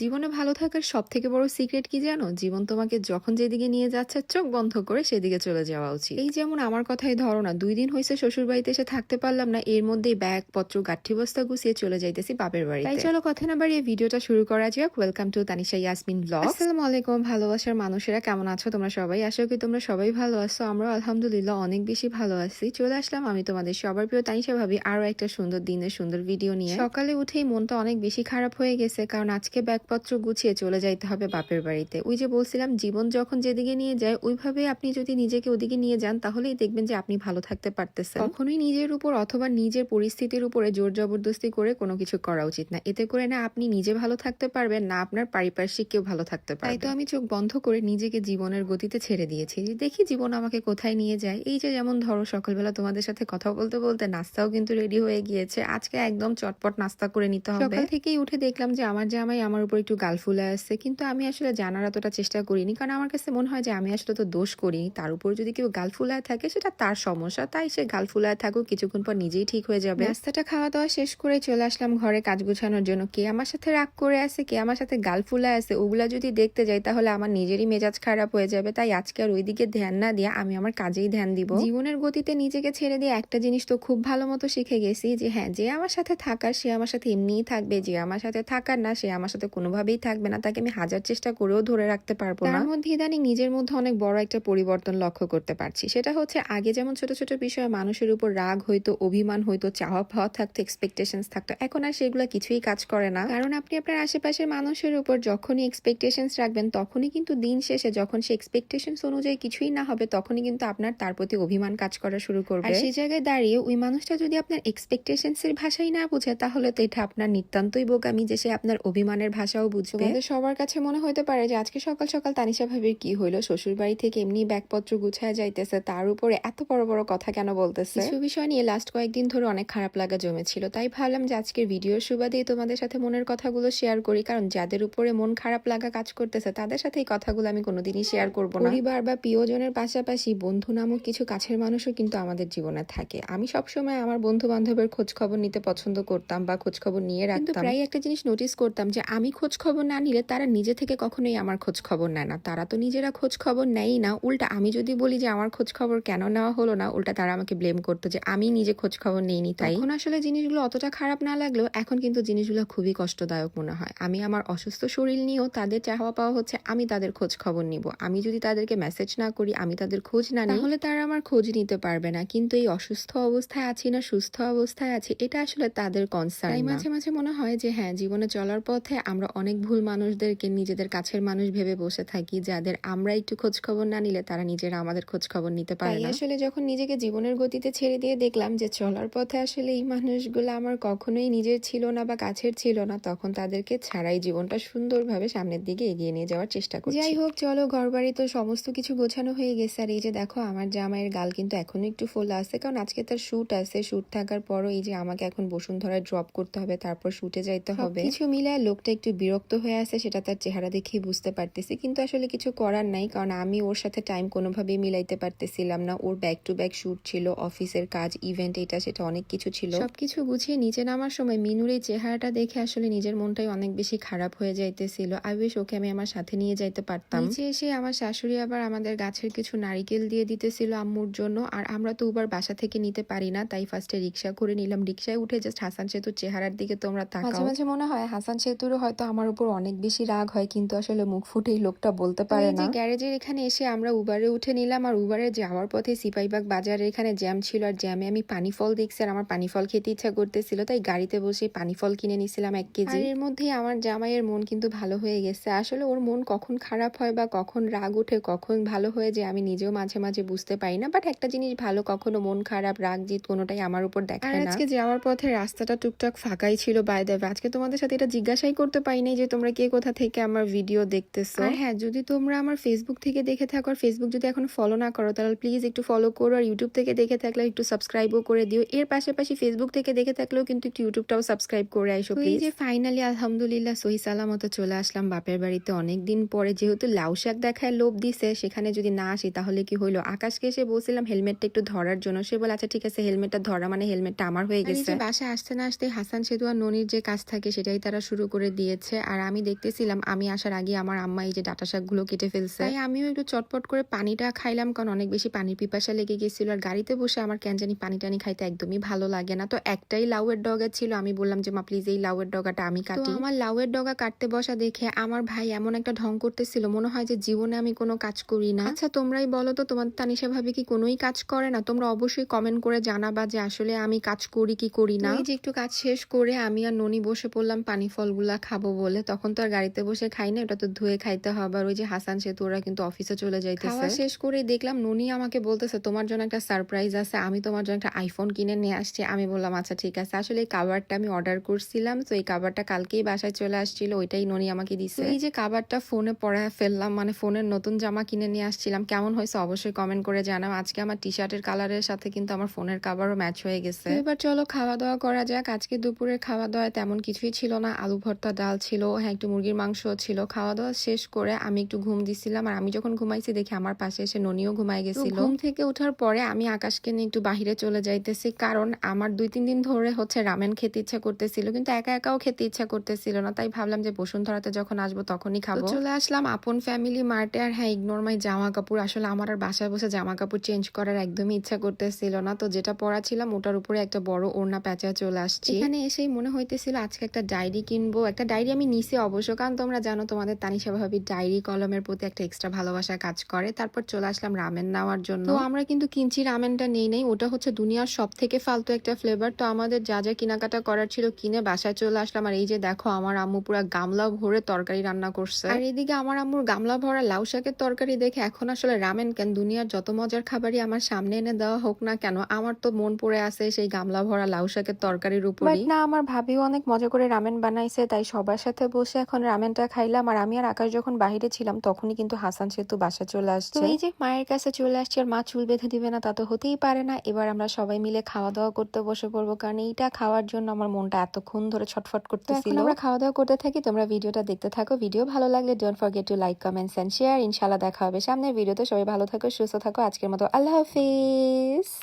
জীবনে ভালো থাকার সব থেকে বড় সিক্রেট কি জানো? জীবন তোমাকে যখন যেদিকে নিয়ে যাচ্ছে চোখ বন্ধ করে সেদিকে চলে যাওয়া উচিত। এই যেমন আমার কথাই ধরো না দুই দিন হয়েছে শ্বশুর বাড়িতে এসে থাকতে পারলাম না এর মধ্যেই ব্যাগ পত্র গাঠি বস্তা গুছিয়ে চলে যাইতেছি বাপের বাড়ি তাই চলো কথা না বাড়িয়ে ভিডিওটা শুরু করা যাক। Welcome to Tanisha Yasmin blog আসসালামু আলাইকুম ভালোবাসার মানুষেরা কেমন আছো তোমরা সবাই? আশা করি তোমরা সবাই ভালো আছো আমরা আলহামদুলিল্লাহ অনেক বেশি ভালো আছি। চলে আসলাম আমি তোমাদের সবার প্রিয় তানিশা ভাবি আরও একটা সুন্দর দিনের সুন্দর ভিডিও নিয়ে। সকালে উঠেই মনটা অনেক বেশি খারাপ হয়ে গেছে কারণ আজকে ব্যাগপত্র গুছিয়ে চলে যাইতে হবে বাপের বাড়িতে। ওই যে বলছিলাম, জীবন যখন যেদিকে নিয়ে যায়, ওইভাবে আপনি যদি নিজেকে ওদিকে নিয়ে যান, তাহলেই দেখবেন যে আপনি ভালো থাকতে পারতেছেন। কখনোই নিজের উপর অথবা নিজের পরিস্থিতির উপরে জোর জবরদস্তি করে কোনো কিছু করা উচিত না। এতে করে না আপনি নিজে ভালো থাকতে পারবেন, না আপনার পারিপার্শ্বিক কেউ ভালো থাকতে পারবে তাই তো আমি চোখ বন্ধ করে নিজেকে জীবনের গতিতে ছেড়ে দিয়েছি। দেখি জীবন আমাকে কোথায় নিয়ে যায়। এই যে যেমন ধরো, সকালবেলা তোমাদের সাথে কথা বলতে বলতে নাস্তাও কিন্তু রেডি হয়ে গিয়েছে। আজকে একদম চটপট নাস্তা করে নিতে হবে। সকাল থেকেই উঠে দেখলাম যে আমার জামাই আমার উপর একটু গাল ফুলে আসছে। কিন্তু আমি আসলে জানার এতটা চেষ্টা করিনি। কারণ আমার কাছে মনে হয় যে আমি আসলে তো দোষ করিনি। তার উপর যদি কেউ গাল ফুলায় থাকে সেটা তার সমস্যা। তাই সে গাল ফুলায় থাকুক কিছুক্ষণ পর নিজেই ঠিক হয়ে যাবে। নাস্তাটা খাওয়া দাওয়া শেষ করে চলে আসলাম ঘরে কাজ গোছানোর জন্য। কে আমার সাথে রাগ করে আছে কে আমার সাথে গাল ফুলায় আছে ওগুলা যদি দেখতে যাই তাহলে আমার নিজেরই মেজাজ খারাপ হয়ে যাবে। তাই আজকে আর ওইদিকে ধ্যান না দিয়ে আমি আমার কাজেই ধ্যান দিব। জীবনের গতিতে নিজেকে ছেড়ে দিয়ে একটা জিনিস তো খুব ভালো মতো শিখে গেছি যে হ্যাঁ যে আমার সাথে থাকার সে আমার সাথে এমনিই থাকবে। যে আমার সাথে থাকার না সে আমার সাথে কোনোভাবেই থাকবে না তাকে আমি হাজার চেষ্টা করেও ধরে রাখতে পারব না। তার মধ্যে ইদানিং নিজের মধ্যে অনেক বড় একটা পরিবর্তন লক্ষ্য করতে পারছি। সেটা হচ্ছে আগে যেমন ছোট ছোট বিষয়ে মানুষের উপর রাগ হইতো অভিমান হইতো চাওয়া পাওয়া থাকতো এক্সপেকটেশনস থাকতো। এখন আর সেগুলো কিছুই কাজ করে না। কারণ আপনি আপনার আশেপাশের মানুষের উপর যখনই এক্সপেকটেশন রাখবেন তখনই কিন্তু দিন শেষে যখন সে এক্সপেকটেশনস অনুযায়ী কিছুই না হবে তখনই কিন্তু আপনার তার প্রতি অভিমান কাজ করা শুরু করবে। আর সেই জায়গায় দাঁড়িয়ে ওই মানুষটা যদি আপনার এক্সপেকটেশনস এর ভাষাই না বুঝে তাহলে তো এটা আপনার নিতান্তই বোকামি যে সে আপনার অভিমানের ভাষাও বুঝবে তোমাদের সবার কাছে মনে হতে পারে যে আজকে সকাল সকাল তানিশা ভাবির কি হইল? শ্বশুর বাড়ি থেকে এমনি ব্যাগপত্র গুছায় যাইতেছে তার উপরে এত বড় বড় কথা কেন বলতেছে? কিছু বিষয় নিয়ে লাস্ট কয়েকদিন ধরে অনেক খারাপ লাগা জমেছিল তাই ভাবলাম যে আজকের ভিডিওর সুবাদে তোমাদের সাথে মনের কথাগুলো শেয়ার করি কারণ যাদের উপরে মন খারাপ লাগা কাজ করতেছে তাদের সাথে এই কথাগুলো আমি কোনোদিনই শেয়ার করব না। পরিবার বা প্রিয়জনের পাশাপাশি বন্ধু নামক কিছু কাছের মানুষও কিন্তু আমাদের জীবনে থাকে। আমি সবসময় আমার বন্ধু বান্ধবের খোঁজ খবর নিতে পছন্দ করতাম বা খোঁজ খবর নিয়ে রাখতাম। প্রায় একটা জিনিস নোটিস করতাম যে আমি খোঁজ খবর না নিলে তারা নিজে থেকে কখনোই আমার খোঁজ খবর নেয় না। তারা তো নিজেরা খোঁজ খবর নেয়ই না। উল্টা আমি যদি বলি যে আমার খোঁজ খবর কেন নেওয়া হলো না উল্টা তারা আমাকে ব্লেম করতো যে আমি নিজে খোঁজ খবর নেইনি তাই। এখন আসলে জিনিসগুলো অতটা খারাপ না লাগলেও এখন কিন্তু জিনিসগুলো খুবই কষ্টদায়ক মনে হয়। আমি আমার অসুস্থ শরীর নিয়েও তাদের চাওয়া পাওয়া হচ্ছে আমি তাদের খোঁজ খবর নিব। আমি যদি তাদেরকে মেসেজ না করি আমি তাদের খোঁজ না নিই। তাহলে তারা আমার খোঁজ নিতে পারবে না। কিন্তু এই অসুস্থ অবস্থায় আছি না সুস্থ অবস্থায় আছি এটা আসলে তাদের কনসার্ন মাঝে মাঝে মনে হয় যে হ্যাঁ জীবনে চলার পথে আমরা অনেক ভুল মানুষদেরকে নিজেদের কাছের মানুষ ভেবে বসে থাকি যাদের আমরা একটু খোঁজ খবর না নিলে তারা নিজেরা আমাদের খোঁজ খবর নিতে পারে না। আসলে যখন নিজেকে জীবনের গতিতে ছেড়ে দিয়ে দেখলাম যে চলার পথে আসলে এই মানুষগুলো আমার কখনোই নিজের ছিল না বা কাছের ছিল না তখন তাদেরকে ছাড়াই জীবনটা সুন্দরভাবে সামনের দিকে এগিয়ে নিয়ে যাওয়ার চেষ্টা করি যাই হোক চলো ঘর বাড়ি তো সমস্ত কিছু গোছানো হয়ে গেছে। আর এই যে দেখো আমার জামাইয়ের গাল কিন্তু এখনও একটু ফোলা আছে কারণ আজকে তার শ্যুট আছে। শুট থাকার পরও এই যে আমাকে এখন বসুন্ধরায় ড্রপ করতে হবে তারপর শুটে যাইতে হবে। কিছু মিলায় লোকটা একটু বিরক্ত হয়ে আছে সেটা তার চেহারা দেখেই বুঝতে পারতেছি। কিন্তু আসলে কিছু করার নাই কারণ আমি ওর সাথে টাইম কোনোভাবেই মিলাইতে পারতেছিলাম না। ওর ব্যাক টু ব্যাক শুট ছিল অফিসের কাজ ইভেন্ট এটা সেটা অনেক কিছু ছিল। সবকিছু গুছিয়ে নিচে নামার সময় মিনুর এই চেহারাটা দেখে আসলে নিজের মনটাই অনেক বেশি খারাপ হয়ে যাইতেছিল। আই উইশ ওকে আমি আমার সাথে নিয়ে যাইতে পারতাম। নিচে এসে আমার শাশুড়ি আবার আমাদের গাছের কিছু নারিকেল দিয়ে দিতেছিল আম্মুর জন্য। আর আমরা তো উবার বাসা থেকে নিতে পারি না তাই ফার্স্টে রিক্সা করে নিলাম। রিক্সায় উঠে জাস্ট হাসান সেতুর চেহারার দিকে তোমরা তাকাও। মাঝে মাঝে মনে হয় হাসান সেতুরও হয়তো আমার উপর অনেক বেশি রাগ হয় কিন্তু আসলে মুখ ফুটেই লোকটা বলতে পারে না। গ্যারেজের এখানে এসে আমরা উবারে উঠে নিলাম আর উবারে যাওয়ার পথে সিপাইবাগ বাজারে এখানে জ্যাম ছিল আর জ্যামে আমি পানি ফল দেখছি আর আমার পানি ফল খেতে ইচ্ছা করতেছিল তাই গাড়িতে বসে পানি ফল কিনে নিছিলাম এক কেজি। এর মধ্যেই আমার জামাইয়ের মন কিন্তু ভালো হয়ে গেছে। আসলে ওর মন কখন খারাপ হয় বা কখন রাগ উঠে কখন ভালো হয়ে যায় আমি নিজেও মাঝে মাঝে বুঝতে পারি না। বাট একটা জিনিস ভালো কখনো মন খারাপ রাগ জিত কোনোটাই আমার উপর দেখায় না। আজকে যাওয়ার পথে রাস্তাটা টুকটাক ফাঁকাই ছিল বাই দেবে আজকে তোমাদের সাথে এটা জিজ্ঞাসাই করতে পারি নাই যে তোমরা কে কোথা থেকে আমার ভিডিও দেখতেছো। আর হ্যাঁ যদি তোমরা আমার ফেসবুক থেকে দেখে থাকো আর ফেসবুক যদি এখন ফলো না করো তাহলে প্লিজ একটু ফলো করো আর ইউটিউব থেকে দেখে থাকলে একটু সাবস্ক্রাইবও করে দিও। এর পাশাপাশি ফেসবুক থেকে দেখে থাকলেও কিন্তু একটু ইউটিউবটাও সাবস্ক্রাইব করে আইসো এই যে ফাইনালি আলহামদুলিল্লাহ সহি সালামতো চলে আসলাম বাপের বাড়িতে অনেক দিন পরে। যেহেতু লাউ শাক দেখায় লোভ দিছে সেখানে যদি না আসি তাহলে কি হইল? আকাশকে এসে বলছিলাম হেলমেটটা একটু ধরার জন্য। সে বলে আচ্ছা ঠিক আছে হেলমেটটা ধরা মানে হেলমেটটা আমার হয়ে গেছে। বাসায় আসতে না আসতে হাসান আর ননির যে কাজ থাকে সেটাই তারা শুরু করে দিয়েছে। দিচ্ছে আর আমি দেখতেছিলাম আমি আসার আগে আমার আম্মা এই যে ডাটা শাকগুলো কেটে ফেলছে। তাই আমিও একটু চটপট করে পানিটা খাইলাম কারণ অনেক বেশি পানির পিপাসা লেগে গেছিল। আর গাড়িতে বসে আমার কেন জানি পানি টানি খাইতে একদমই ভালো লাগে না। তো একটাই লাউয়ের ডগা ছিল আমি বললাম যে মা প্লিজ এই লাউয়ের ডগাটা আমি কাটি। আমার লাউয়ের ডগা কাটতে বসা দেখে আমার ভাই এমন একটা ঢং করতেছিল মনে হয় যে জীবনে আমি কোনো কাজ করি না। আচ্ছা তোমরাই বলো তো তোমার তানিশা ভাবি কি কোনোই কাজ করে না? তোমরা অবশ্যই কমেন্ট করে জানাবা যে আসলে আমি কাজ করি কি করি না? এই যে একটু কাজ শেষ করে আমি আর ননি বসে পড়লাম পানি ফলগুলা খাব। বলে তখন তো আর গাড়িতে বসে খাই না ওটা তো ধুয়ে খাইতে হবে। আর ওই যে হাসান সেতু ওরা কিন্তু অফিসে চলে যাইতেছে। খাওয়া শেষ করে দেখলাম ননি আমাকে বলতেছে তোমার জন্য একটা সারপ্রাইজ আছে আমি তোমার জন্য একটা আইফোন কিনে নিয়ে আসছি। আমি বললাম আচ্ছা ঠিক আছে। আসলে এই কাভারটা আমি অর্ডার করছিলাম তো এই কাভারটা কালকেই বাসায় চলে আসছিল ওইটাই ননি আমাকে দিছে। এই যে কাভারটা ফোনে পরায় ফেললাম মানে ফোনের নতুন জামা কিনে নিয়ে আসছিলাম কেমন হয়েছে অবশ্যই কমেন্ট করে জানাও। আজকে আমার টি শার্টের কালারের সাথে কিন্তু আমার ফোনের কাভারও ম্যাচ হয়ে গেছে। এবার চলো খাওয়া দাওয়া করা যাক। আজকে দুপুরের খাওয়া দাওয়া তেমন কিছুই ছিল না আলু ভর্তা ডাল ছিল হ্যাঁ একটু মুরগির মাংস ছিল খাওয়া দাওয়া শেষ করে আমি একটু ঘুম দিছিলাম আর আমি যখন ঘুমাইছি দেখি আমার পাশে এসে ননিও ঘুমাই গেছিল। ঘুম থেকে ওঠার পরে আমি আকাশকে নিয়ে একটু বাহিরে চলে যাইতেছি কারণ আমার দুই তিন দিন ধরে হচ্ছে রামেন খেতে ইচ্ছা করতেছিল কিন্তু একা একাও খেতে ইচ্ছা করতেছিল না। তাই ভাবলাম যে বসুন্ধরাতে যখন আসব তখনই খাব। চলে আসলাম আপন ফ্যামিলি মার্টে আর হ্যাঁ ইগনোর মাই জামা কাপড় আসলে আমার আর বাসায় বসে জামা কাপড় চেঞ্জ করার একদমই ইচ্ছা করতেছিল না। তো যেটা পরা ছিলাম ওটার উপরে একটা বড় ওড়না প্যাঁচা চলে আসছে। এখানে এসেই মনে হইতেছিল আজকে একটা ডায়েরি কিনবো একটা ডায়েরি আমি নিছি অবশ্য কারণ তোমরা জানো তোমাদের তানিশা ভাবি ডায়েরি কলমের প্রতি একটা এক্সট্রা ভালোবাসা কাজ করে। তারপর চলে আসলাম রামেন নেওয়ার জন্য। তো আমরা কিন্তু কিনছি রামেনটা নেই নেই ওটা হচ্ছে দুনিয়ার সব থেকে ফালতু একটা ফ্লেভার তো আমাদের যা যা কেনাকাটা করার ছিল কিনে বাসায় চলে আসলাম। আর এই যে দেখো আমার আম্মু পুরা গামলা ভরে তরকারি রান্না করছে। আর এদিকে আমার আম্মুর গামলা ভরা লাউ শাকের তরকারি দেখে এখন আসলে রামেন কেন? দুনিয়ার যত মজার খাবারই আমার সামনে এনে দেওয়া হোক না কেন আমার তো মন পড়ে আছে সেই গামলা ভরা লাউ শাকের তরকারির উপরই। না আমার ভাবিও অনেক মজা করে রামেন বানাইছে তাই সবার সাথে বসে এখন রামেনটা খাইলাম আর আমি আর আকাশ যখন বাহিরে ছিলাম তখনই কিন্তু হাসান সেতু বাসা চলে আসছে। এই যে মায়ের কাছে চলে আসছে আর মা চুল বেঁধে দিবে না তা তো হতেই পারে না। এবার আমরা সবাই মিলে খাওয়া দাওয়া করতে বসে পড়ব কারণ এইটা খাওয়ার জন্য আমার মনটা এতক্ষণ ধরে ছটফট করতেছিল। আমরা খাওয়া দাওয়া করতে থাকি তোমরা ভিডিওটা দেখতে থাকো। ভিডিও ভালো লাগলে don't forget to like comments and share ইনশাল্লাহ দেখা হবে সামনের ভিডিওতে। সবাই ভালো থাকো সুস্থ থাকো। আজকের মতো আল্লাহ হাফিজ।